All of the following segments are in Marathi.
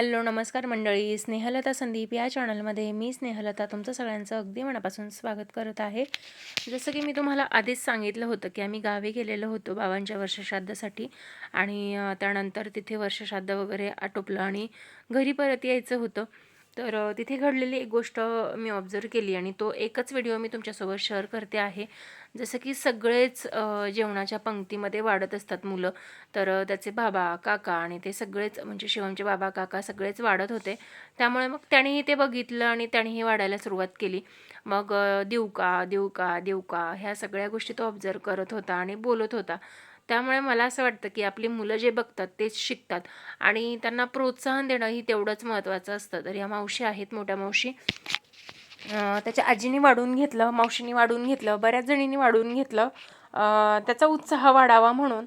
हॅलो नमस्कार मंडळी. स्नेहलता संदीप या चॅनलमध्ये मी स्नेहलता तुमचं सगळ्यांचं अगदी मनापासून स्वागत करत आहे. जसं की मी तुम्हाला आधीच सांगितलं होतं की आम्ही गावी गेलेलो होतो बाबांच्या वर्षश्राद्धासाठी आणि त्यानंतर तिथे वर्षश्राद्ध वगैरे आटोपलं आणि घरी परत यायचं होतं. तर तिथे घडलेली एक गोष्ट मी ऑब्झर्व केली आणि तो एकच व्हिडिओ मी तुमच्यासोबत शेअर करते आहे. जसं की सगळेच जेवणाच्या पंक्तीमध्ये वाढत असतात मुलं. तर त्याचे बाबा काका आणि ते सगळेच म्हणजे शिवमचे बाबा काका सगळेच वाढत होते. त्यामुळे मग त्यानेही ते बघितलं आणि त्यानेही वाढायला सुरुवात केली. मग अ, देऊ का देऊ का देऊ का ह्या सगळ्या गोष्टी तो ऑब्झर्व करत होता आणि बोलत होता. त्यामुळे मला असं वाटतं की आपली मुलं जे बघतात तेच शिकतात. आणि त्यांना प्रोत्साहन देणं ही तेवढंच महत्त्वाचं असतं. तर या मावशी आहेत मोठ्या मावशी. त्याच्या आजीने वाढून घेतलं मावशीने वाढून घेतलं बऱ्याच जणींनी वाढून घेतलं. त्याचा उत्साह वाढावा म्हणून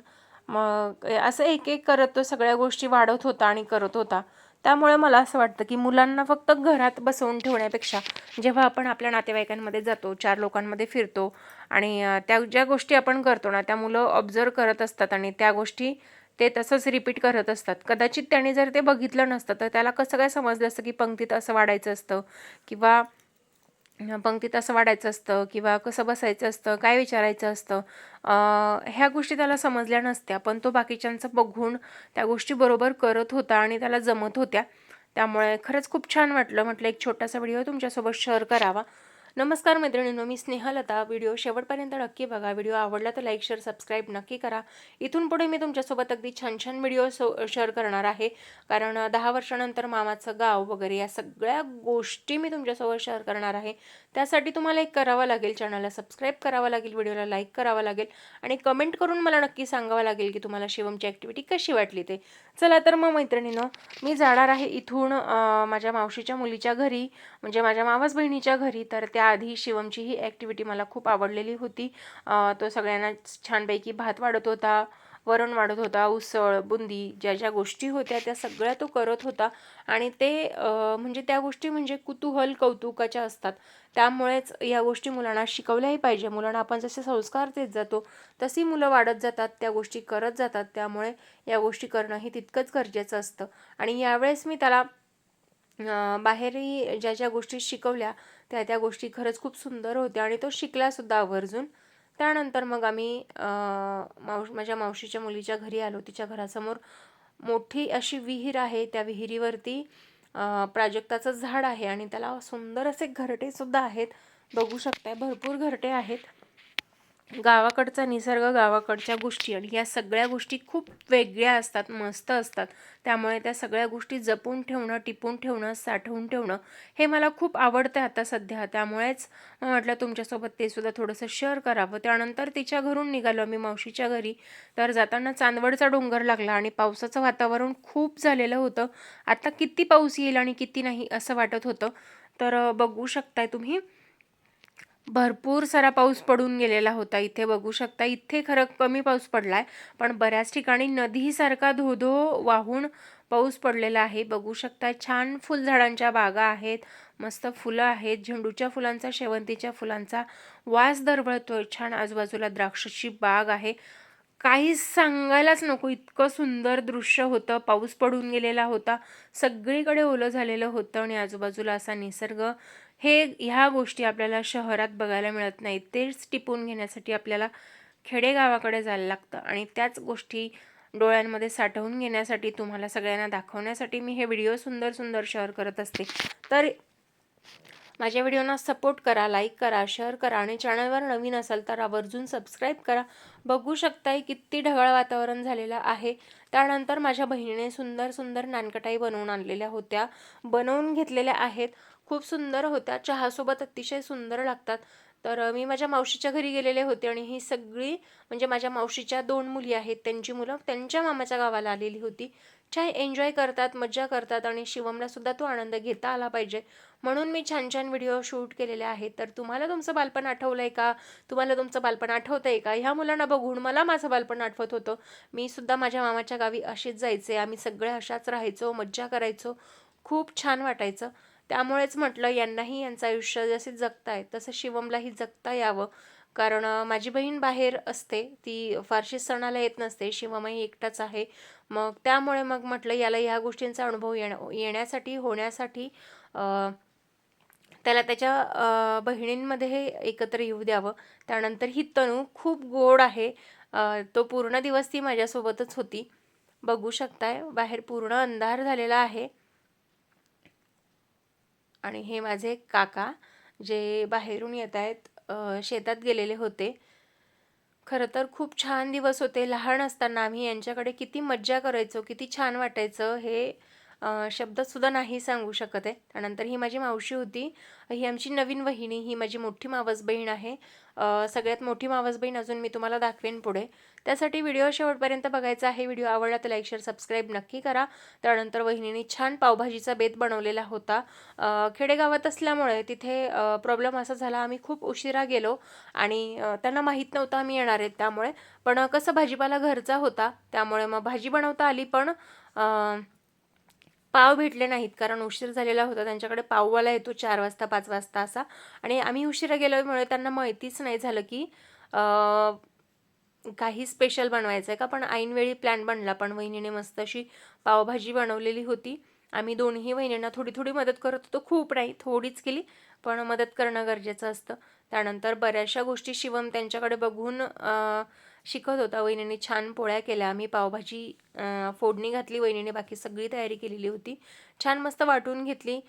मग असं एक एक करत तो सगळ्या गोष्टी वाढत होता आणि करत होता. त्यामुळे मला असं वाटतं की मुलांना फक्त घरात बसवून ठेवण्यापेक्षा जेव्हा आपण आपल्या नातेवाईकांमध्ये जातो चार लोकांमध्ये फिरतो आणि त्या ज्या गोष्टी आपण करतो ना त्या मुलं ऑब्झर्व करत असतात आणि त्या गोष्टी ते तसंच रिपीट करत असतात. कदाचित त्याने जर ते बघितलं नसतं तर त्याला कसं काय समजलं असतं की पंक्तीत असं वाढायचं असतं? किंवा पंक्तीत असं वाढायचं असतं किंवा कसं बसायचं असतं काय विचारायचं असतं ह्या गोष्टी त्याला समजल्या नसत्या पण तो बाकीच्यांचं बघून त्या गोष्टी बरोबर करत होता आणि त्याला जमत होत्या. त्यामुळे खरंच खूप छान वाटलं. म्हटलं एक छोटासा व्हिडिओ तुमच्यासोबत शेअर करावा. नमस्कार मैत्रिणींनो मी स्नेहलता. व्हिडिओ शेवटपर्यंत नक्की बघा. व्हिडिओ आवडला तर लाईक शेअर सबस्क्राईब नक्की करा. इथून पुढे मी तुमच्यासोबत अगदी छान छान व्हिडिओ सो शेअर करणार आहे. कारण दहा वर्षानंतर मामाचं गाव वगैरे या सगळ्या गोष्टी मी तुमच्यासोबत शेअर करणार आहे. त्यासाठी तुम्हाला एक करावं लागेल चॅनलला सबस्क्राईब करावं लागेल व्हिडिओला लाईक करावं लागेल आणि कमेंट करून मला नक्की सांगावं लागेल की तुम्हाला शिवमची ॲक्टिव्हिटी कशी वाटली ते. चला तर मग मैत्रिणीनं मी जाणार आहे इथून माझ्या मावशीच्या मुलीच्या घरी म्हणजे माझ्या मावस बहिणीच्या घरी. तर त्या त्याआधी शिवमची ही ॲक्टिव्हिटी मला खूप आवडलेली होती. तो सगळ्यांना छानपैकी भात वाढत होता वरण वाढत होता उसळ बुंदी ज्या ज्या गोष्टी होत्या त्या सगळ्या तो करत होता. आणि ते म्हणजे त्या गोष्टी म्हणजे कुतूहल कौतुकाच्या असतात. त्यामुळेच या गोष्टी मुलांना शिकवल्याही पाहिजे. मुलांना आपण जसे संस्कार देत जातो तशी मुलं वाढत जातात त्या गोष्टी करत जातात. त्यामुळे या गोष्टी करणं हे तितकंच गरजेचं असतं. आणि यावेळेस मी त्याला बाहेरही ज्या ज्या गोष्टी शिकवल्या त्या त्या गोष्टी खरंच खूप सुंदर होत्या आणि तो शिकलासुद्धा आवर्जून. त्यानंतर मग आम्ही मावश माझ्या मावशीच्या मुलीच्या घरी आलो. तिच्या घरासमोर मोठी अशी विहीर आहे. त्या विहिरीवरती प्राजक्ताचं झाड आहे आणि त्याला सुंदर असे घरटेसुद्धा आहेत. बघू शकताय भरपूर घरटे आहेत. गावाकडचा निसर्ग गावाकडच्या गोष्टी आणि या सगळ्या गोष्टी खूप वेगळ्या असतात मस्त असतात. त्यामुळे त्या सगळ्या गोष्टी जपून ठेवणं टिपून ठेवणं साठवून ठेवणं हे मला खूप आवडतं आता सध्या. त्यामुळेच म्हटलं तुमच्यासोबत ते सुद्धा थोडंसं शेअर करावं. त्यानंतर तिच्या घरून निघालो मी मावशीच्या घरी. तर जाताना चांदवडचा डोंगर लागला आणि पावसाचं वातावरण खूप झालेलं होतं. आता किती पाऊस येईल आणि किती नाही असं वाटत होतं. तर बघू शकताय तुम्ही. भरपूर सारा पाऊस पडून गेलेला होता. इथे बघू शकता इथे खरं कमी पाऊस पडला आहे पण बऱ्याच ठिकाणी नदीसारखा धोधो वाहून पाऊस पडलेला आहे. बघू शकता छान फुलझाडांच्या बागा आहेत मस्त फुलं आहेत झेंडूच्या फुलांचा शेवंतीच्या फुलांचा वास दरवळतोय. छान आजूबाजूला द्राक्षाची बाग आहे. काहीच सांगायलाच नको इतकं सुंदर दृश्य होतं. पाऊस पडून गेलेला होता. सगळीकडे ओलं झालेलं होतं आणि आजूबाजूला असा निसर्ग हे ह्या गोष्टी आपल्याला शहरात बघायला मिळत नाहीत. तेच टिपून घेण्यासाठी आपल्याला खेडेगावाकडे जायला लागतं आणि त्याच गोष्टी डोळ्यांमध्ये साठवून घेण्यासाठी तुम्हाला सगळ्यांना दाखवण्यासाठी मी हे व्हिडिओ सुंदर सुंदर शेअर करत असते. तर माझ्या व्हिडिओना सपोर्ट करा लाईक करा शेअर करा आणि चॅनलवर नवीन असाल तर आवर्जून सबस्क्राईब करा. बघू शकताय किती ढगाळ वातावरण झालेलं आहे. त्यानंतर माझ्या बहिणीने सुंदर सुंदर नानकटाई बनवून आणलेल्या होत्या. बनवून घेतलेल्या आहेत. खूप सुंदर होत्या. चहासोबत अतिशय सुंदर लागतात. तर मी माझ्या मावशीच्या घरी गेलेले होते आणि ही सगळी म्हणजे माझ्या मावशीच्या दोन मुली आहेत त्यांची मुलं त्यांच्या मामाच्या गावाला आलेली होती. छान एन्जॉय करतात मज्जा करतात आणि शिवमला सुद्धा तो आनंद घेता आला पाहिजे. म्हणून मी छान छान व्हिडिओ शूट केलेले आहेत. तर तुम्हाला तुमचं बालपण आठवलं आहे का? तुम्हाला तुमचं बालपण आठवतंय का? ह्या मुलांना बघून मला माझं बालपण आठवत होतं. मी सुद्धा माझ्या मामाच्या गावी अशीच जायचे. आम्ही सगळे अशाच राहायचो मज्जा करायचो. खूप छान वाटायचं. त्यामुळेच म्हटलं यांनाही यांचं आयुष्य जसे जगताय तसं शिवमलाही जगता यावं. कारण माझी बहीण बाहेर असते ती फारशी सणाला येत नसते शिवमही एकटाच आहे. मग त्यामुळे मग म्हटलं याला ह्या गोष्टींचा अनुभव येण्या येण्यासाठी होण्यासाठी त्याला त्याच्या बहिणींमध्ये हे एकत्र येऊ द्यावं. त्यानंतर ही तनू खूप गोड आहे. तो पूर्ण दिवस ती माझ्यासोबतच होती. बघू शकताय बाहेर पूर्ण अंधार झालेला आहे. आणि हे माझे काका जे बाहेरून येत आहेत शेतात गेलेले होते. खरं तर खूप छान दिवस होते. लहान असताना आम्ही यांच्याकडे किती मज्जा करायचो किती छान वाटायचं. हे शब्दसुद्धा नाही सांगू शकत आहे. त्यानंतर ही माझी मावशी होती. ही आमची नवीन वहिनी. ही माझी मोठी मावस बहीण आहे सगळ्यात मोठी मावस बहीण अजून मी तुम्हाला दाखवेन पुढे. त्यासाठी व्हिडिओ शेवटपर्यंत बघायचा आहे. व्हिडिओ आवडला तर लाईक शेअर सबस्क्राईब नक्की करा. त्यानंतर वहिनीने छान पावभाजीचा बेत बनवलेला होता. खेडेगावात असल्यामुळे तिथे प्रॉब्लेम असा झाला. आम्ही खूप उशिरा गेलो आणि त्यांना माहीत नव्हतं आम्ही येणार आहेत त्यामुळे. पण कसं भाजीपाला घरचा होता. त्यामुळे मग भाजी बनवता आली पण पाव भेटले नाहीत कारण उशीर झालेला होता. त्यांच्याकडे पाववाला येतो चार वाजता पाच वाजता असा. आणि आम्ही उशिरा गेल्यामुळे त्यांना माहितीच नाही झालं की काही स्पेशल बनवायचं आहे का? पण ऐनवेळी प्लॅन बनला. पण वहिनीने मस्त अशी पावभाजी बनवलेली होती. आम्ही दोन्ही वहिनींना थोडी थोडी मदत करत होतो. खूप नाही थोडीच केली. पण मदत करणं गरजेचं असतं. त्यानंतर बऱ्याचशा गोष्टी शिवम त्यांच्याकडे बघून शिकत होता. वहिनीने छान पोळ्या केल्या. आम्ही पावभाजी फोडणी घातली. वहिनीने बाकी सगळी तयारी केलेली होती. छान मस्त वाटून घेतली.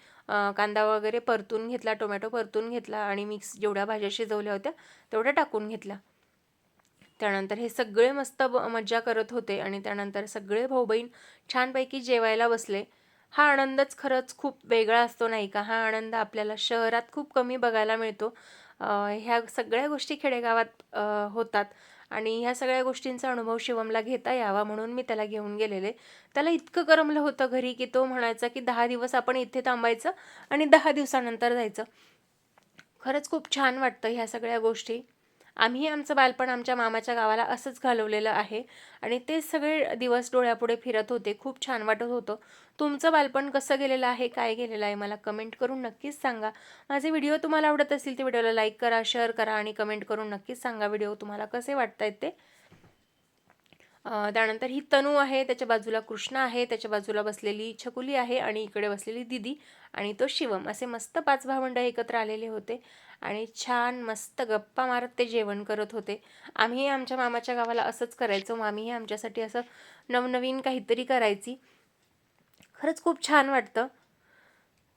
कांदा वगैरे परतून घेतला टोमॅटो परतून घेतला आणि मिक्स जेवढ्या भाज्या शिजवल्या होत्या तेवढ्या टाकून घेतल्या. त्यानंतर हे सगळे मस्त ब मज्जा करत होते आणि त्यानंतर सगळे भाऊ बहीण छानपैकी जेवायला बसले. हा आनंदच खरंच खूप वेगळा असतो नाही का? हा आनंद आपल्याला शहरात खूप कमी बघायला मिळतो. ह्या सगळ्या गोष्टी खेडेगावात होतात. आणि ह्या सगळ्या गोष्टींचा अनुभव शिवमला घेता यावा म्हणून मी त्याला घेऊन गेलेले. त्याला इतकं करमलं होतं घरी की तो म्हणायचा की दहा दिवस आपण इथे थांबायचं आणि दहा दिवसानंतर जायचं. खरंच खूप छान वाटतं ह्या सगळ्या गोष्टी. आम्ही आमचं बालपण आमच्या मामाच्या गावाला असंच घालवलेलं आहे. आणि ते सगळे दिवस डोळ्यापुढे फिरत होते. खूप छान वाटत होतं. तुमचं बालपण कसं गेलेलं आहे? काय गेलेलं आहे? मला कमेंट करून नक्कीच सांगा. माझे व्हिडिओ तुम्हाला आवडत असतील ते व्हिडिओला लाईक करा शेअर करा आणि कमेंट करून नक्कीच सांगा व्हिडिओ तुम्हाला कसे वाटत आहेत ते. त्यानंतर ही तनू आहे त्याच्या बाजूला कृष्णा आहे त्याच्या बाजूला बसलेली छकुली आहे आणि इकडे बसलेली दिदी आणि तो शिवम. असे मस्त पाच भावंड एकत्र आलेले होते आणि छान मस्त गप्पा मारत ते जेवण करत होते. आम्ही आमच्या मामाच्या गावाला असंच करायचो. मामीही आमच्यासाठी असं नवनवीन काहीतरी करायची. खरंच खूप छान वाटतं.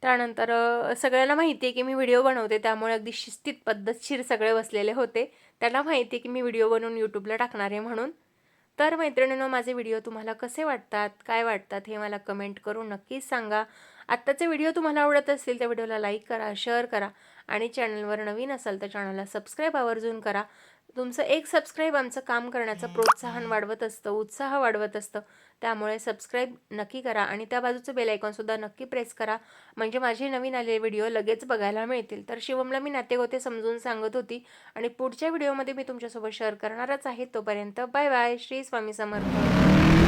त्यानंतर सगळ्यांना माहिती आहे की मी व्हिडिओ बनवते त्यामुळे अगदी शिस्तीत पद्धतशीर सगळे बसलेले होते. त्यांना माहिती आहे की मी व्हिडिओ बनवून यूट्यूबला टाकणार आहे म्हणून. तर मैत्रिणींनो माझे व्हिडिओ तुम्हाला कसे वाटतात काय वाटतात हे मला कमेंट करून नक्कीच सांगा. आत्ताचे व्हिडिओ तुम्हाला आवडत असतील त्या व्हिडिओला लाईक करा शेअर करा आणि चॅनलवर नवीन असाल तर चॅनलला सबस्क्राईब आवर्जून करा. तुमचं एक सबस्क्राईब आमचं काम करण्याचं प्रोत्साहन वाढवत असतं उत्साह वाढवत असतं. त्यामुळे सबस्क्राईब नक्की करा आणि त्या बाजूचं बेल आयकॉनसुद्धा नक्की प्रेस करा. म्हणजे माझे नवीन आलेले व्हिडिओ लगेच बघायला मिळतील. तर शिवमला मी नातेगोते समजून सांगत होती आणि पुढच्या व्हिडिओमध्ये मी तुमच्यासोबत शेअर करणारच आहे. तोपर्यंत बाय बाय श्री स्वामी समर्थ.